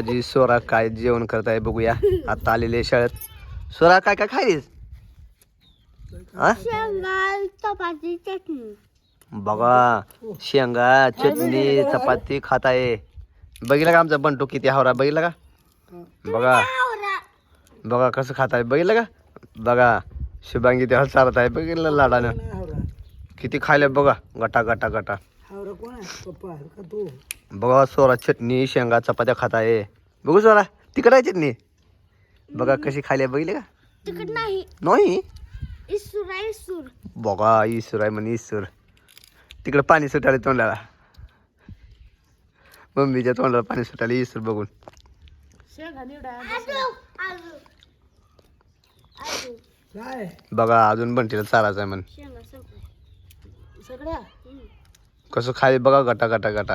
आजी सोरा काय जेवण करत आहे बघूया. आता आलेले शाळेत. सोरा काय काय खायलीस? बघा शेंगा चटणी चपाती खात आहे. बघितलं का आमचा बंटू किती हावरा? बघितलं का? बघा. बघा कसं खात आहे. बघितलं का? बघा शुभांगी तेव्हा चालत आहे. बघितलं लाडानं. किती खायला बघा. गटा गटा गटा. बघा सोरा चटणी शेंगा चपात्या खात आहे. बघू सोरा तिकडे आहे चटणी? बघा कशी खायला बघितले का? तिकड नाही. नाही? इसूर आहे इसूर. बघा ईश्वर आहे म्हणे ईश्वर तिकडे पाणी सुटाले तोंडाला मम्मीच्या तोंडाला पाणी सुटाले ईश्वर बघून. आजू आजू आजू बघा अजून बंटीला चारायचं आहे म्हण. सगळ्या कसं खाय बघा गटा गटा गटा.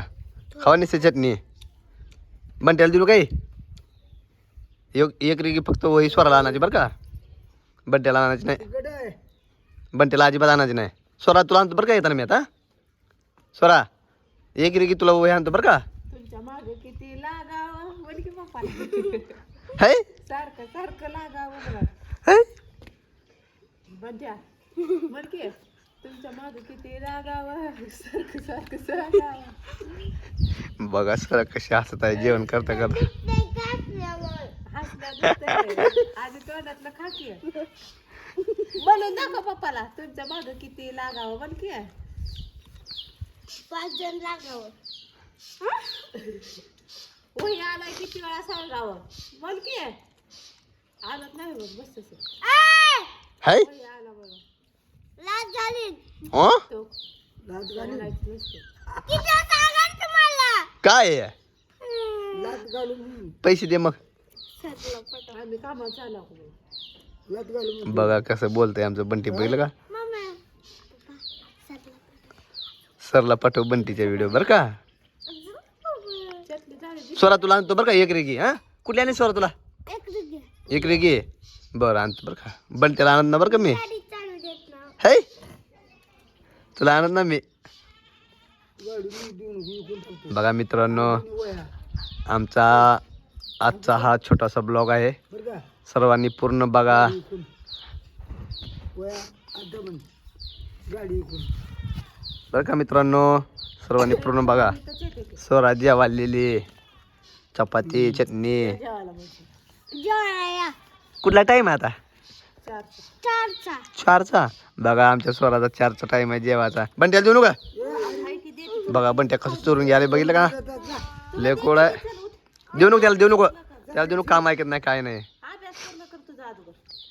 खावा निसते चटणी. बंट्याला दिलू काही एक एक रेगी फक्त वही स्वराला आणायची बरं का? बंट्याला आणायची नाही. बंट्याला अजिबात आणायची नाही. स्वरा तुला आणतो बरं का येताना मी आता? स्वरा एक रेगी तुला वही आणतो बरं का? है? सारखं सारखं लागावं है तुमच्या मागे किती लागावं सारखं सारखं सांगावं बघा सर कशी हसत आहे जेवण करता करता. हसलं दिसतंय. आधी तोंडातलं खा की बोलून दाखव पप्पाला तुमच्या मागे किती लागावं बोल की पाच जण लागावं वही आलाय किती वेळा सांगावं बोल की आलत नाही बघ बस तसं. है वही आला बघा लाज झाली हो तो बोलायचं नसतं. किती सांगा तुम्हाला काय? आहे? पैसे दे मग. बघा कसं बोलतंय आमचं बंटी बघितलं का? सरला पाठव बंटीच्या व्हिडिओ बरं का? स्वरा तुला आणतो बरं का? एक रेगी हा? कुठली आणि स्वरा तुला? एक रेगी. बरं आणतो बरं का? बंटीला आणत ना बरं का मी? है? तुला आणत ना मी बघा मित्रांनो आमचा आजचा हा छोटासा ब्लॉग आहे. सर्वांनी पूर्ण बघा. बरं का मित्रांनो सर्वांनी पूर्ण बघा. स्वरा वाढलेली चपाती चटणी. कुठला टाईम आहे आता? चारचा. चारचा. बघा आमच्या स्वराचा चारचा टाइम आहे जेवाचा. बंट्याला देऊ नका. बघा बंट्या कसं चोरून गेले बघितलं का? लेकोड आहे. देऊ नको त्याला देऊ नको. त्याला देऊ नको काम ऐकत नाही काय नाही.